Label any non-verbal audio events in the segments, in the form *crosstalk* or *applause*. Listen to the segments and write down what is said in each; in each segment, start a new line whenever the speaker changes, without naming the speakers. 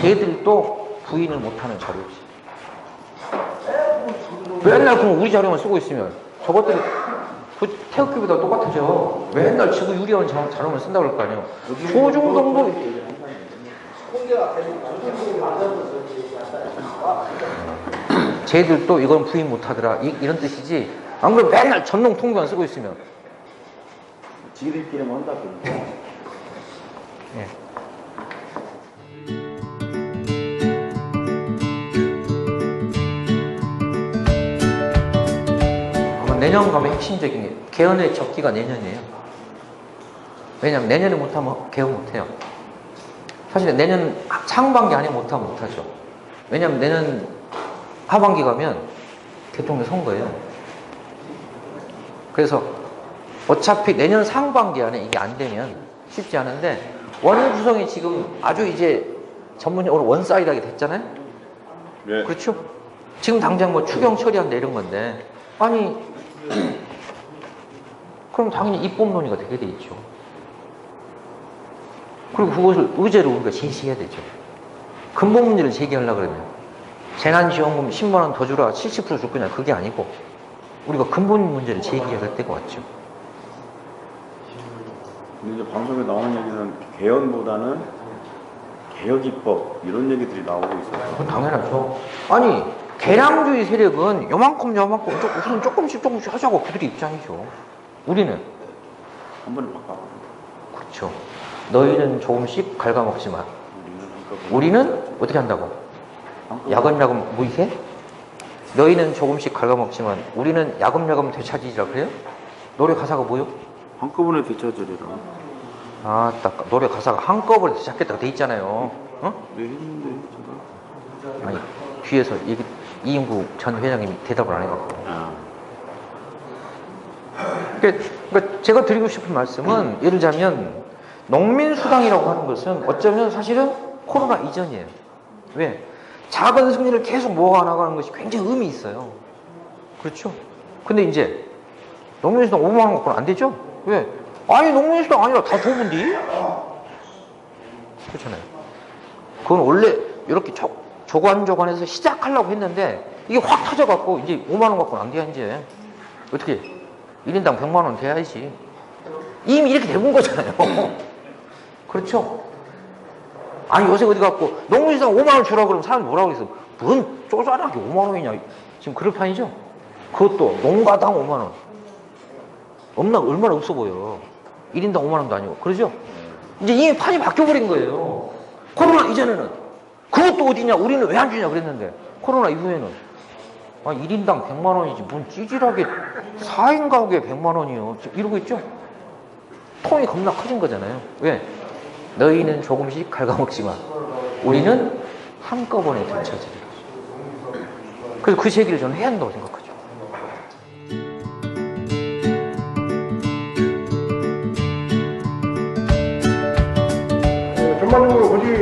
쟤들도 부인을 못하는 자료지. 맨날 그럼 우리 자료만 쓰고 있으면 저것들이 그 태극기보다 똑같아져. 맨날 지구 유리한 자- 자료만 쓴다 그럴 거 아니에요. 조중동도 쟤들도 이건 부인 못하더라 이, 이런 뜻이지. 안 그러면 맨날 전농 통계만 쓰고 있으면
지들끼리만 한다고.
예. 아마 내년 가면 핵심적인 게 개헌의 적기가 내년이에요. 왜냐면 내년에 못하면 개헌 못해요. 사실 내년 상반기 안에 못하면 못하죠. 왜냐면 내년 하반기 가면 대통령 선거예요. 그래서 어차피 내년 상반기 안에 이게 안 되면 쉽지 않은데 원 구성이 지금 아주 이제 전문용어로 원사이드하게 됐잖아요.
네.
그렇죠? 지금 당장 뭐 추경 처리한다 이런 건데 아니 그럼 당연히 입법론이가 되게 돼 있죠. 그리고 그것을 의제로 우리가 제시해야 되죠. 근본 문제를 제기하려고 그러면 재난지원금 10만 원 더 주라 70%줄 거냐 그게 아니고 우리가 근본 문제를 제기해야 될 때가 왔죠.
근데 이제 방송에 나오는 얘기는 개헌보다는 개혁 입법 이런 얘기들이 나오고 있어요.
그건 당연하죠. 아니 개량주의 세력은 요만큼 요만큼 조- 우리는 조금씩 조금씩 하자고 그들의 입장이죠. 우리는
한 번에 바꿔.
그렇죠. 너희는 조금씩 갉아먹지만
우리는
어떻게 한다고? 야금야금 무이해? 너희는 조금씩 갉아먹지만 우리는 야금야금 되찾으리라 그래요? 노래 가사가 뭐요?
한꺼번에 되찾으리라.
아, 딱 노래 가사가 한꺼번에 되찾겠다고 돼 있잖아요. 어?
네 했는데 제가.
아니 뒤에서 얘기, 이인구 전 회장님이 대답을 안 해갖고
아.
그러니까, 그러니까 제가 드리고 싶은 말씀은 예를 들자면 농민수당이라고 하는 것은 어쩌면 사실은 코로나 이전이에요. 왜? 작은 승리를 계속 모아나가는 것이 굉장히 의미 있어요. 그렇죠? 근데 이제 농민수당 5만 원 갖고는 안 되죠? 왜? 아니 농민수당 아니라 다 좁은디? 그렇잖아요. 그건 원래 이렇게 조, 조관조관해서 시작하려고 했는데 이게 확 터져갖고 이제 5만 원 갖고는 안 돼, 이제. 어떻게? 1인당 100만 원 돼야지. 이미 이렇게 되는 거잖아요. *laughs* 그렇죠? 아니 요새 어디 갖고 농민수당 5만 원 주라 그러면 사람이 뭐라고 그래서 뭔 쪼잔하게 5만 원이냐 지금 그럴 판이죠? 그것도 농가당 5만 원 없나 얼마나 없어 보여 1인당 5만 원도 아니고 그러죠? 이제 이미 판이 바뀌어버린 거예요 코로나 이전에는 그것도 어디냐 우리는 왜 안 주냐 그랬는데 코로나 이후에는 아 1인당 100만 원이지 뭔 찌질하게 4인 가구에 100만 원이요 이러고 있죠? 통이 겁나 커진 거잖아요. 왜? 너희는 조금씩 갉아먹지만 우리는 한꺼번에 되찾으리라. 그래서 그 얘기를 저는 해야 한다고.
어,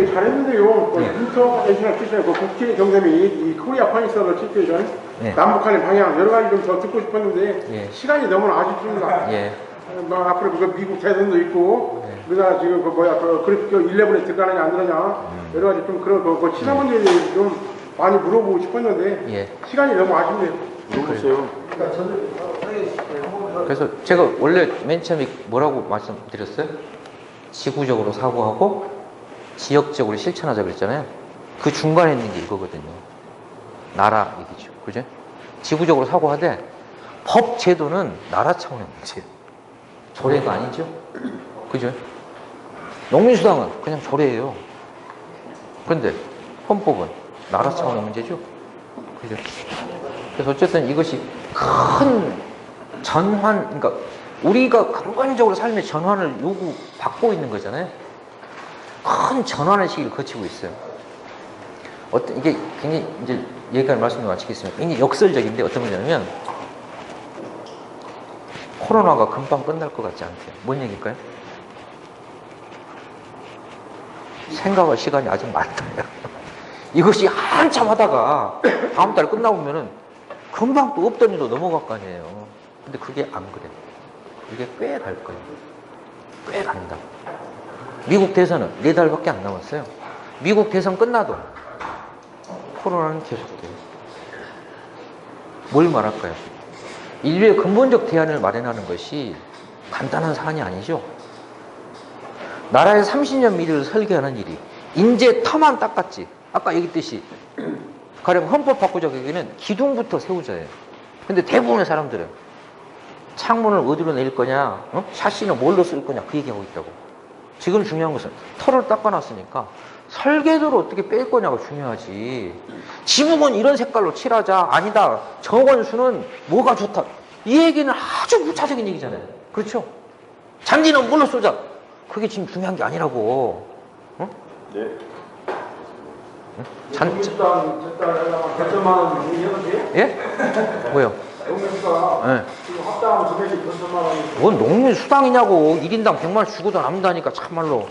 거의 잘했는데요. 그
네.
인터내셔널 시스템, 그 국제 경제및 이 코리아 파이서더 시츄에이션,
네.
남북 간의 방향 여러 가지 좀 더 듣고 싶었는데
예.
시간이 너무나 아쉽습니다.
예.
어, 뭐 앞으로 그 미국 대선도 있고,
네.
우리나라 지금 그 뭐야 그 그래픽 11에 들어가느냐 안 들어가냐
음.
여러 가지 좀 그런 그, 그 친한 문제에 대해서 좀 많이 물어보고 싶었는데
예.
시간이 너무 아쉽네요.
물어보세요.
그래서 제가 원래 맨 처음에 뭐라고 말씀드렸어요? 지구적으로 사고하고 지역적으로 실천하자 그랬잖아요. 그 중간에 있는 게 이거거든요. 나라 얘기죠. 그죠? 지구적으로 사고하되 법 제도는 나라 차원의 문제예요. 조례가 아니죠. 그죠? 농민수당은 그냥 조례예요. 그런데 헌법은 나라 차원의 문제죠. 그죠? 그래서 어쨌든 이것이 큰 전환, 그러니까 우리가 근본적으로 삶의 전환을 요구받고 있는 거잖아요. 큰 전환의 시기를 거치고 있어요. 어떤 이게 굉장히 이제 얘기할 말씀을 마치겠습니다. 굉장히 역설적인데 어떤 거냐면 코로나가 금방 끝날 것 같지 않대요. 뭔 얘기일까요? 생각할 시간이 아직 많다요. *laughs* 이것이 한참 하다가 다음 달 끝나보면은 금방 또 없던 일로 넘어갈 거 아니에요. 근데 그게 안 그래. 그게 꽤 갈 거예요. 꽤 간다. 미국 대선은 네 달밖에 안 남았어요. 미국 대선 끝나도 코로나는 계속돼요. 뭘 말할까요? 인류의 근본적 대안을 마련하는 것이 간단한 사안이 아니죠. 나라의 30년 미래를 설계하는 일이 인재 터만 닦았지. 아까 얘기했듯이 가령 헌법 바꾸자 여기는 기둥부터 세우자예요. 근데 대부분의 사람들은 창문을 어디로 낼 거냐, 어? 샤시는 뭘로 쓸 거냐 그 얘기하고 있다고. 지금 중요한 것은 털을 닦아놨으니까 설계도를 어떻게 뺄 거냐가 중요하지. 지붕은 이런 색깔로 칠하자. 아니다. 정원수는 뭐가 좋다. 이 얘기는 아주 부차적인 얘기잖아요. 그렇죠? 잔디는 뭘로 쏘자. 그게 지금 중요한 게 아니라고. 어?
네.
잔,
일단 일단 하려면 100천만 원 얘기해도 돼요?
예? 뭐요?
농민수가
예.
지금 합당하면 금액이 100천만 원이
뭔 농민 수당이냐고. 1인당 100만 원 주고도 남다니까 참말로.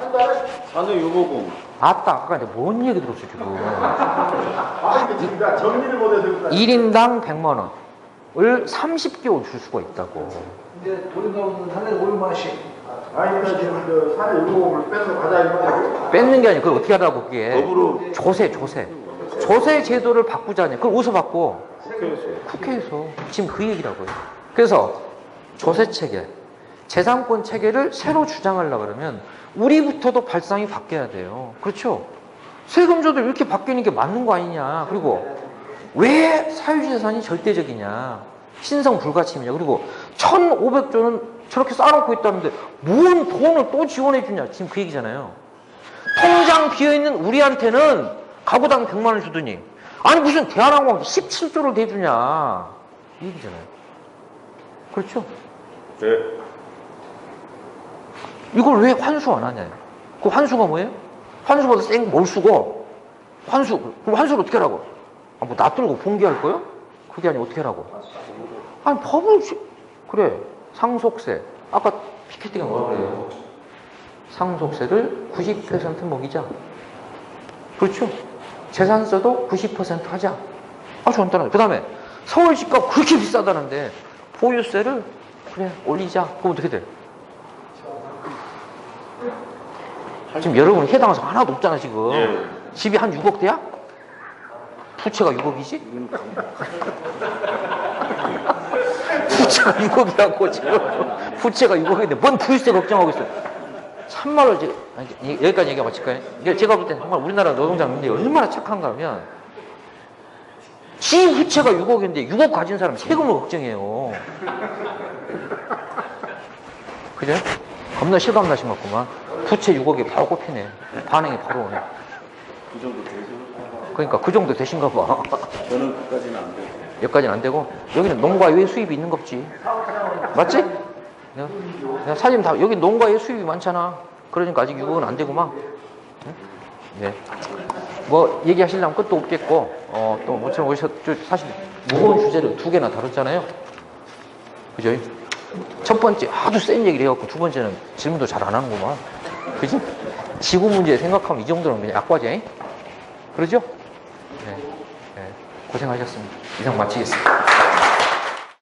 한 달에
산후 유보금
아따, 아까 내가 뭔 얘기 들었어, 지금.
아 지금 내가 정리를 못해서 그러니까
1인당 100만 원을 30개월 줄 수가 있다고.
이제 돈이 나오는 한 달에 500만 원씩.
아니 그러니까 지금 그 산에 유보금을 빼서 가자 이거예요
뺏는 게 아니고 그걸 어떻게 하라고 그게.
법으로
조세, 조세. 조세 제도를 바꾸자니. 그걸 어디서 바꿔?
국회에서
국회에서. 지금 그 얘기라고요. 그래서 조세 체계, 재산권 체계를 새로 주장하려고 그러면 우리부터도 발상이 바뀌어야 돼요. 그렇죠? 세금조도 이렇게 바뀌는 게 맞는 거 아니냐. 그리고 왜 사유지 재산이 절대적이냐. 신성 불가침이냐. 그리고 1,500조는 저렇게 쌓아놓고 있다는데 뭔 돈을 또 지원해 주냐. 지금 그 얘기잖아요. 통장 비어있는 우리한테는 가구당 100만 원 주더니 아니 무슨 대한항공 17조를 대주냐. 이 얘기잖아요. 그렇죠?
네.
이걸 왜 환수 안 하냐. 그 환수가 뭐예요? 환수보다 센뭘 쓰고 환수, 그럼 환수를 어떻게 하라고? 아, 뭐 놔두고 봉기할 거요? 그게 아니고 어떻게 하라고? 아니 법을 지- 그래 상속세 아까 피케티가 뭐라 그래요? 상속세를 90% 먹이자 그렇죠? 재산세도 90% 하자 아주 간단하죠 그 다음에 서울 집값 그렇게 비싸다는데 보유세를 그래 올리자 그럼 어떻게 돼? 지금 여러분 해당해서 하나도 없잖아 지금
예.
집이 한 6억 대야? 부채가 6억이지? *laughs* 부채가 6억이라고 지금 부채가 6억인데 뭔 부유세 걱정하고 있어 참말로 지금 여기까지 얘기하고 마칠까요? 제가 볼 때는 정말 우리나라 노동자민들이 얼마나 착한가 하면 지 부채가 6억인데 6억 가진 사람 세금을 걱정해요 그죠? 겁나 실감 나신 것 같구만 부채 6억이 바로 꼽히네 반응이 바로 오네
그 정도 되죠.
그러니까 그 정도 되신가 봐
저는 그까지는 안 돼요.
여기까지는 안 되고 여기는 농가 외 수입이 있는 겁지 맞지? 사진 다 여기 농가 외 수입이 많잖아 그러니까 아직 6억은 안 되구만 응? 네. 뭐 얘기하시려면 끝도 없겠고 어, 또 모처럼 저 사실 무거운 주제를 두 개나 다뤘잖아요 그죠? 첫 번째 아주 센 얘기를 해갖고 두 번째는 질문도 잘 안 하는구만 그지? 지구 문제 생각하면 이 정도는 그냥 약과제 그러죠? 네. 네. 고생하셨습니다. 이상 마치겠습니다.